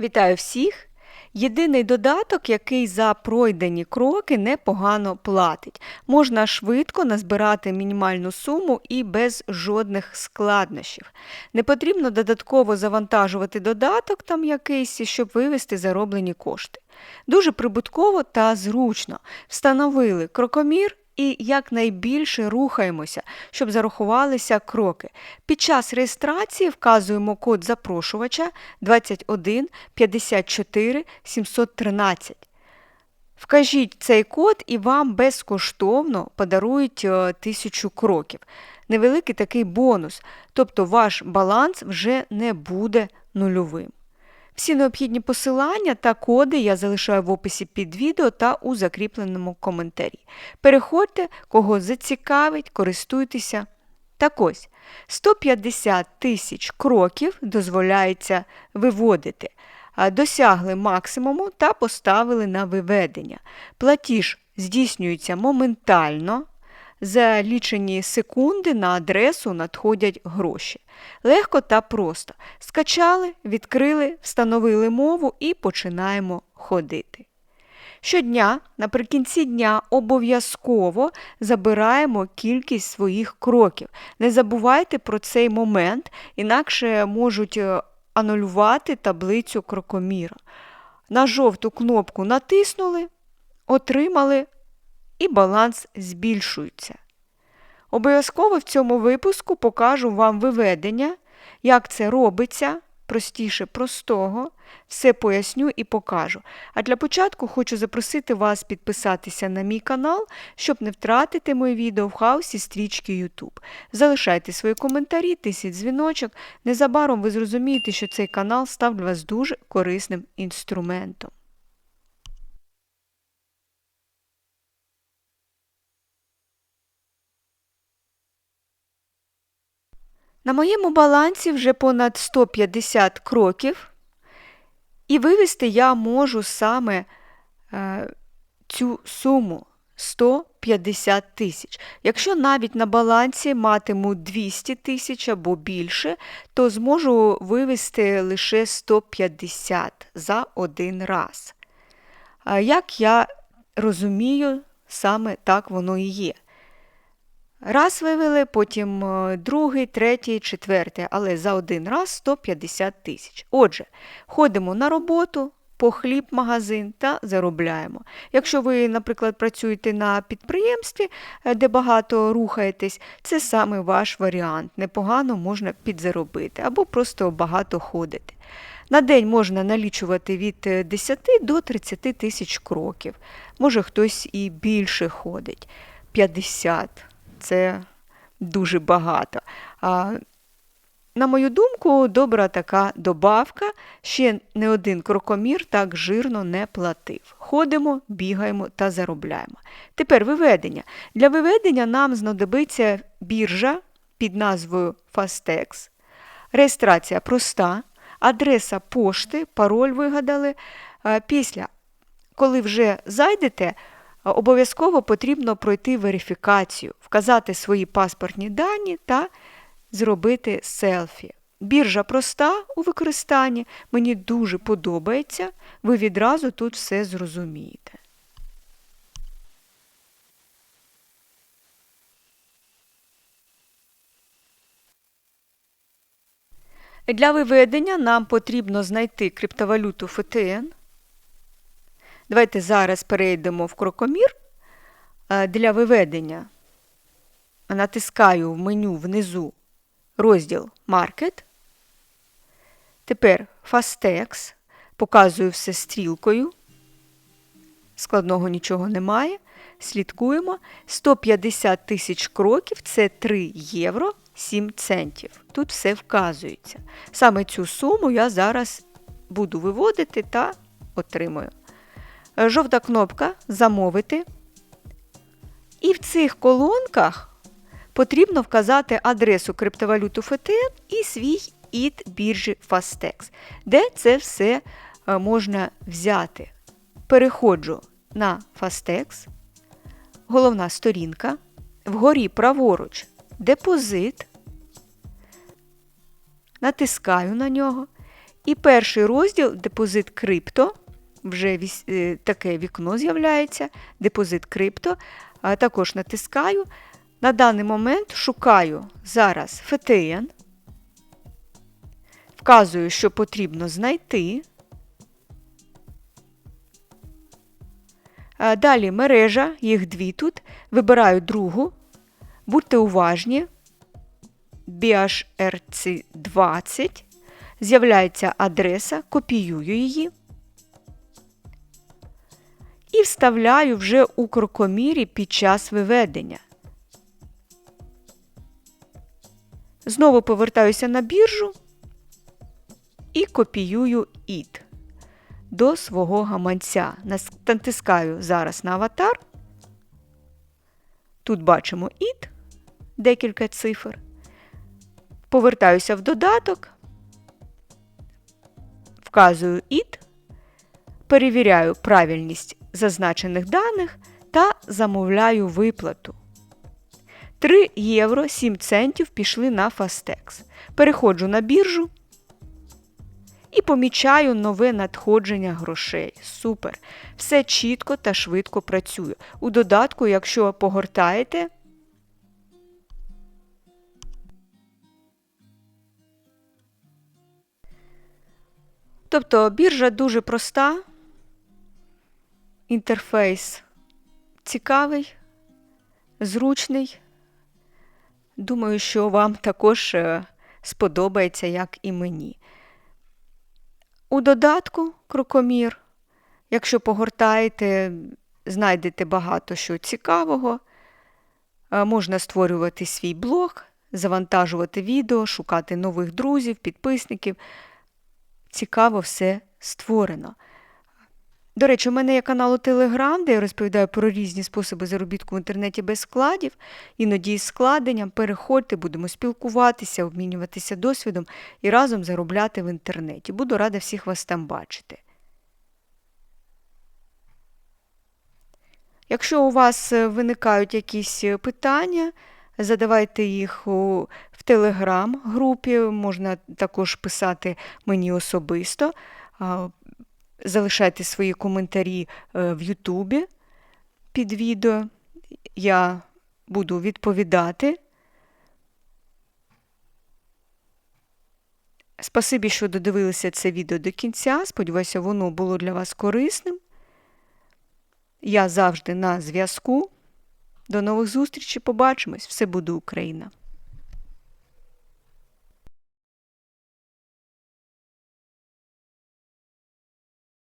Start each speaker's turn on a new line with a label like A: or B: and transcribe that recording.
A: Вітаю всіх! Єдиний додаток, який за пройдені кроки непогано платить. Можна швидко назбирати мінімальну суму і без жодних складнощів. Не потрібно додатково завантажувати додаток там якийсь, щоб вивести зароблені кошти. Дуже прибутково та зручно. Встановили крокомір і якнайбільше рухаємося, щоб зарахувалися кроки. Під час реєстрації вказуємо код запрошувача 21 54 713. Вкажіть цей код і вам безкоштовно подарують е, тисячу кроків. Невеликий такий бонус, тобто ваш баланс вже не буде нульовим. Всі необхідні посилання та коди я залишаю в описі під відео та у закріпленому коментарі. Переходьте, кого зацікавить, користуйтеся. Так ось, 150 тисяч кроків дозволяється виводити. Досягли максимуму та поставили на виведення. Платіж здійснюється моментально. За лічені секунди на адресу надходять гроші. Легко та просто. Скачали, відкрили, встановили мову і починаємо ходити. Щодня, наприкінці дня, обов'язково забираємо кількість своїх кроків. Не забувайте про цей момент, інакше можуть е, анулювати таблицю крокоміра. На жовту кнопку натиснули, отримали і баланс збільшується. Обов'язково в цьому випуску покажу вам виведення, як це робиться, простіше простого, все поясню і покажу. А для початку хочу запросити вас підписатися на мій канал, щоб не втратити моє відео в хаосі стрічки YouTube. Залишайте свої коментарі, тисіть дзвіночок. Незабаром ви зрозумієте, що цей канал став для вас дуже корисним інструментом. На моєму балансі вже понад 150 кроків, і вивести я можу саме е, цю суму 150 тисяч. Якщо навіть на балансі матиму 200 тисяч або більше, то зможу вивести лише 150 за один раз. Як я розумію, саме так воно і є. Раз вивели, потім е, другий, третій, четвертий, але за один раз 150 тисяч. Отже, ходимо на роботу, по хліб магазин та заробляємо. Якщо ви, наприклад, працюєте на підприємстві, е, де багато рухаєтесь, це саме ваш варіант. Непогано можна підзаробити або просто багато ходити. На день можна налічувати від 10 е, до 30 тисяч кроків. Може хтось і більше ходить 50 це дуже багато. А, На мою думку, добра така добавка, ще не один крокомір так жирно не платив. Ходимо, бігаємо та заробляємо. Тепер виведення. Для виведення нам знадобиться біржа під назвою Fastex. Реєстрація проста, адреса пошти, пароль вигадали. Після, коли вже зайдете, обов'язково потрібно пройти верифікацію, вказати свої паспортні дані та зробити селфі. Біржа проста у використанні, мені дуже подобається, ви відразу тут все зрозумієте. Для виведення нам потрібно знайти криптовалюту FTN. Давайте зараз перейдемо в крокомір е, для виведення. Натискаю в меню внизу розділ Market. Тепер Fastex. Показую все стрілкою. Складного нічого немає. Слідкуємо. 150 тисяч кроків це 3 євро 7 центів. Тут все вказується. Саме цю суму я зараз буду виводити та отримую. Е, жовта кнопка Замовити. І в цих колонках потрібно вказати адресу криптовалюту FTN і свій ід біржі Fastex, де це все е, можна взяти. Переходжу на Fastex, головна сторінка, вгорі праворуч депозит, натискаю на нього І перший розділ депозит крипто. Вже е, таке вікно з'являється, депозит крипто. Також натискаю. На даний момент шукаю зараз FTN. Вказую, що потрібно знайти. Далі мережа, їх дві тут. Вибираю другу. Будьте уважні. BHRC20. З'являється адреса, копіюю її. І вставляю вже у крокомірі під час виведення. Знову повертаюся на біржу і копіюю id до свого гаманця. Натискаю зараз на аватар. Тут бачимо id, декілька цифр. Повертаюся в додаток, вказую id, перевіряю правильність зазначених даних та замовляю виплату. 3 євро 7 центів пішли на Fastex. Переходжу на біржу і помічаю нове надходження грошей. Супер! Все чітко та швидко працює. У додатку, якщо погортаєте, Тобто біржа дуже проста, інтерфейс цікавий, зручний. Думаю, що вам також е, сподобається, як і мені. У додатку Крокомір, якщо погортаєте, знайдете багато що цікавого. Е, Можна створювати свій блог, завантажувати відео, шукати нових друзів, підписників. Цікаво все створено. До речі, у мене є канал у Телеграм, де я розповідаю про різні способи заробітку в інтернеті без складів, іноді із складенням. Переходьте, будемо спілкуватися, обмінюватися досвідом і разом заробляти в інтернеті. Буду рада всіх вас там бачити. Якщо у вас е, виникають якісь е, питання, задавайте їх в телеграм-групі, можна також писати мені особисто. Залишайте свої коментарі е, в Ютубі під відео. Я буду відповідати. Спасибі, що додивилися це відео до кінця. Сподіваюся, воно було для вас корисним. Я завжди на зв'язку. До нових зустрічей. Побачимось. Все буде Україна!